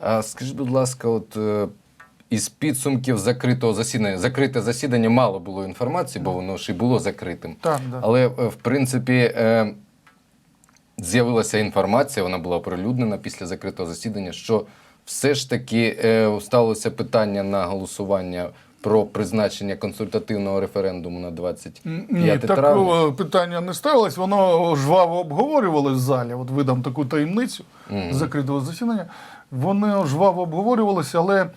А скажіть, будь ласка, от е, із підсумків закритого засідання, закрите засідання мало було інформації, бо воно ж і було закритим. Так, да. Але е, в принципі е, з'явилася інформація, вона була оприлюднена після закритого засідання, що все ж таки е, сталося питання на голосування про призначення консультативного референдуму на 25 Ні, травня. такого питання не ставилось. Воно жваво обговорювалось в залі. От видам таку таємницю Мгм. закритого засідання. Воно жваво обговорювалося, але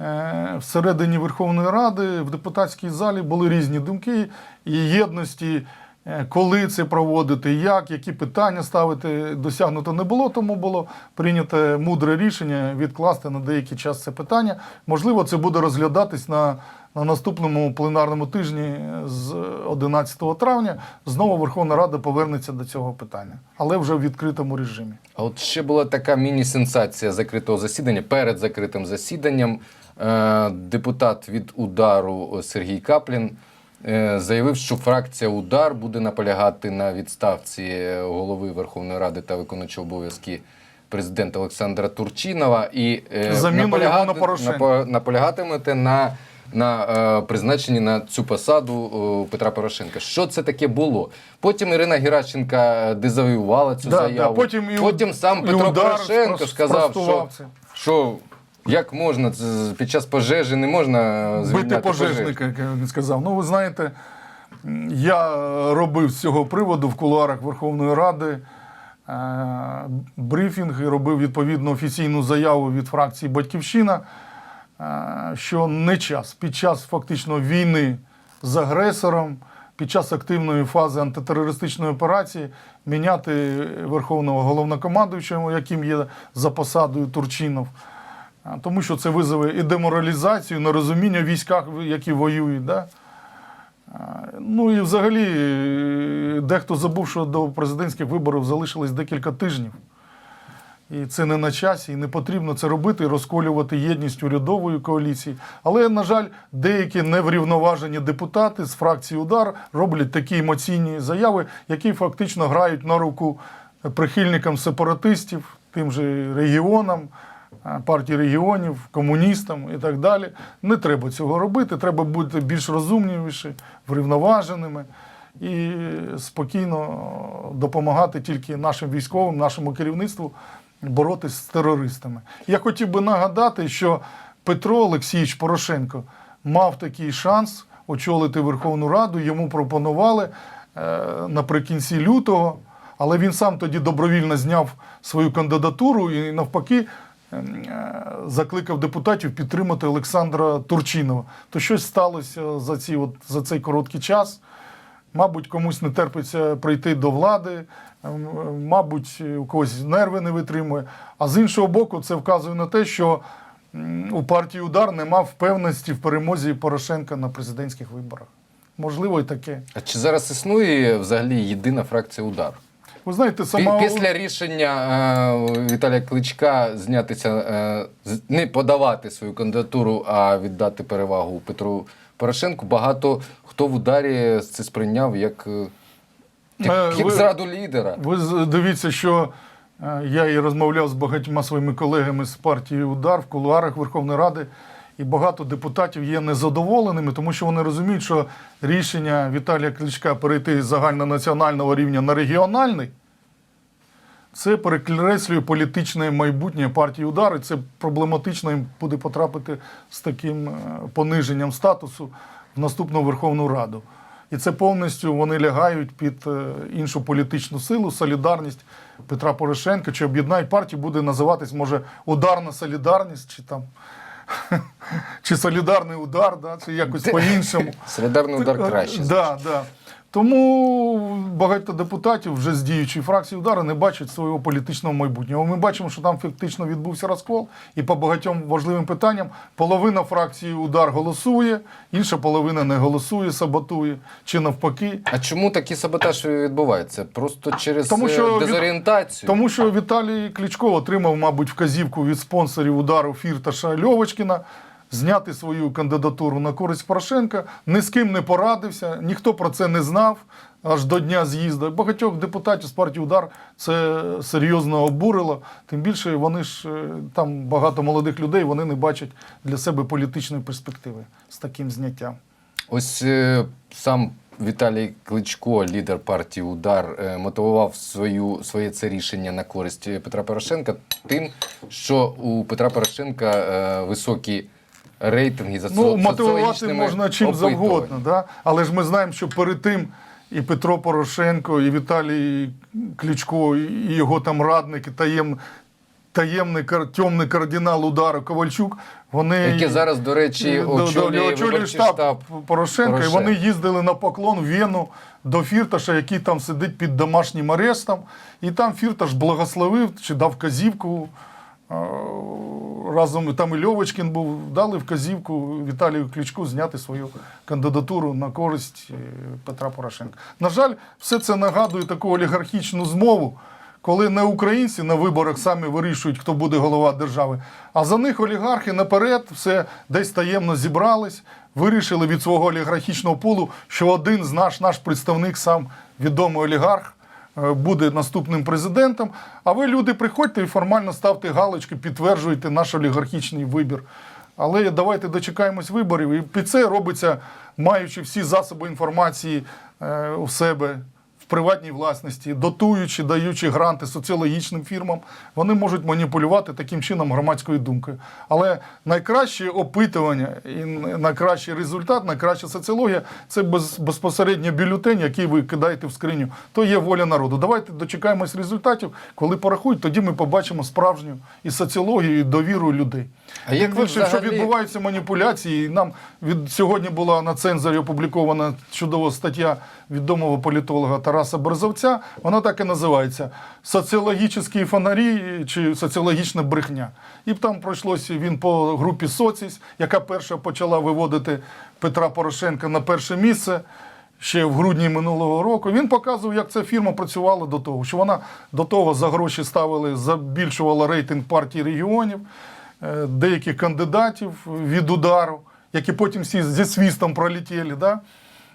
е, всередині Верховної Ради в депутатській залі були різні думки і єдності. Е, Коли це проводити, як, які питання ставити, досягнуто не було, тому було прийнято мудре рішення відкласти на деякий час це питання. Можливо, це буде розглядатись на, на наступному пленарному тижні з 11 травня. Знову Верховна Рада повернеться до цього питання, але вже в відкритому режимі. А от ще була така міні-сенсація закритого засідання. Перед закритим засіданням е, депутат від удару Сергій Каплін е, заявив, що фракція Удар буде наполягати на відставці голови Верховної Ради та виконуючого обов'язки президента Олександра Турчинова і е, Заміну на наполягатимете на. На е, призначенні на цю посаду е, Петра Порошенка. Що це таке було? Потім Ірина Геращенка дезавоювала цю Да, заяву. да, потім потім сам Петро Порошенко сказав, що, що як можна це під час пожежі не можна звільняти Бити пожежу. пожежника, як він сказав. Ну, ви знаєте, я робив з цього приводу в кулуарах Верховної Ради е, брифінг і робив відповідну офіційну заяву від фракції Батьківщина, е, що не час під час фактично війни з агресором. Під час активної фази антитерористичної операції міняти верховного головнокомандуючого, яким є за посадою Турчинов, тому що це визове і деморалізацію, нерозуміння в військах, які воюють. Да? Ну і взагалі е, дехто забув, що до президентських виборів залишилось декілька тижнів. І це не на часі, і не потрібно це робити, розколювати єдність урядової коаліції. Але, на жаль, деякі неврівноважені депутати з фракції Удар роблять такі емоційні заяви, які фактично грають на руку прихильникам сепаратистів, тим же регіонам, партії регіонів, комуністам і так далі. Не треба цього робити. Треба бути більш розумніші, врівноваженими і спокійно допомагати тільки нашим військовим, нашому керівництву боротись з терористами. Я хотів би нагадати, що Петро Олексійович Порошенко мав такий шанс очолити Верховну Раду. Йому пропонували е, наприкінці лютого, але він сам тоді добровільно зняв свою кандидатуру і навпаки. Ем, е, Закликав депутатів підтримати Олександра Турчинова. То щось сталося за, ці, от, за цей короткий час. Мабуть, комусь не терпиться прийти до влади, ем, мабуть, у когось нерви не витримує. А з іншого боку, це вказує на те, що у партії удар нема впевненості в перемозі Порошенка на президентських виборах. Можливо, і таке. А чи зараз існує взагалі єдина фракція удар? Ви знаєте, сама Після рішення е, Віталія Кличка знятися, е, не подавати свою кандидатуру, а віддати перевагу Петру Порошенку, багато хто в ударі це сприйняв як, е, як, Е, як ви- зраду лідера. Ви дивіться, що е, я і розмовляв з багатьма своїми колегами з партії Удар в кулуарах Верховної Ради, і багато депутатів є незадоволеними, тому що вони розуміють, що рішення Віталія Кличка перейти з загальнонаціонального рівня на регіональний. Це перекреслює політичне майбутнє партії удар, і це проблематично їм буде потрапити з таким е, пониженням статусу в наступну Верховну Раду. І це повністю вони лягають під е, іншу політичну силу, солідарність Петра Порошенка. Чи об'єднають партію, буде називатись, може, ударна солідарність, чи там чи солідарний удар, да, чи якось по-іншому. Солідарний удар краще. Да, да. Тому багато депутатів вже з діючої фракції удару не бачать свого політичного майбутнього. Ми бачимо, що там фактично відбувся розкол, і по багатьом важливим питанням половина фракції удар голосує, інша половина не голосує, саботує чи навпаки. А чому такий саботаж відбувається? Просто через Тому е, що від- дезорієнтацію? Тому що Віталій Кличко отримав, мабуть, вказівку від спонсорів удару Фірташа Льовочкіна зняти свою кандидатуру на користь Порошенка. Ні з ким не порадився, ніхто про це не знав аж до дня з'їзду. Багатьох депутатів з партії Удар це серйозно обурило. Тим більше вони ж е, там багато молодих людей, вони не бачать для себе політичної перспективи з таким зняттям. Ось е, сам Віталій Кличко, лідер партії Удар, е, мотивував свою, своє це рішення на користь Петра Порошенка тим, що у Петра Порошенка високі рейтинги за Ну, мотивувати можна чим завгодно, да? але ж ми знаємо, що перед тим і Петро Порошенко, і Віталій Кличко, і його там радники, таєм, таємний кар- темний кардинал удару Ковальчук, вони Яке зараз, до речі, До- до- очолює виборчий штаб, Порошенка, і Порошенка. вони їздили на поклон в Вену до Фірташа, який там сидить під домашнім арестом. І там Фірташ благословив чи дав вказівку. Разом там і Льовочкін був, дали вказівку Віталію Кличку зняти свою кандидатуру на користь е, Петра Порошенка. На жаль, все це нагадує таку олігархічну змову, коли не українці на виборах самі вирішують, хто буде голова держави, а за них олігархи наперед все десь таємно зібрались, вирішили від свого олігархічного пулу, що один з наш, наш представник, сам відомий олігарх, буде наступним президентом. А ви, люди, приходьте і формально ставте галочки, підтверджуйте наш олігархічний вибір. Але давайте дочекаємось виборів. І під це робиться, маючи всі засоби інформації е, у себе в приватній власності, дотуючи, даючи гранти соціологічним фірмам, вони можуть маніпулювати таким чином громадською думкою. Але найкраще опитування і найкращий результат, найкраща соціологія це без, безпосередньо бюлетень, який ви кидаєте в скриню. То є воля народу. Давайте дочекаємось результатів. Коли порахують, тоді ми побачимо справжню і соціологію, і довіру людей. А як Тим ви більше, що відбуваються маніпуляції. І Нам від сьогодні була на цензорі опублікована чудова стаття відомого політолога Тараса Березовця. Вона так і називається Соціологічні фонарі чи соціологічна брехня. І там пройшлося він по групі Соціс, яка перша почала виводити Петра Порошенка на перше місце. Ще в грудні минулого року він показував, як ця фірма працювала до того, що вона до того за гроші ставили, збільшувала рейтинг партії регіонів, деяких кандидатів від удару, які потім всі зі свістом пролетіли. Да?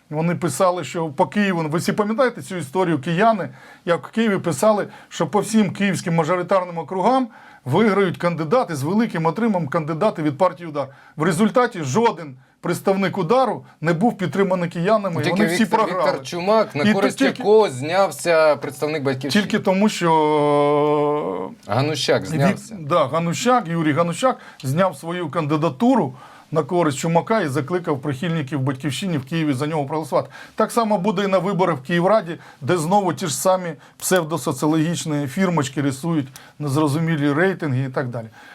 Вони писали, що по Києву, ви всі пам'ятаєте цю історію кияни, як в Києві писали, що по всім київським мажоритарним округам виграють кандидати з великим отримом кандидати від партії удар. В результаті жоден представник удару не був підтриманий киянами, і вони всі Віктор, програли. Віктор Чумак, на І користь тільки- якого знявся представник батьківщини. Тільки тому, що Ганущак знявся. Від- да, Ганущак, Юрій Ганущак зняв свою кандидатуру на користь Чумака і закликав прихильників батьківщини в Києві за нього проголосувати. Так само буде і на виборах в Київраді, де знову ті ж самі псевдосоціологічні фірмочки рисують незрозумілі рейтинги і так далі.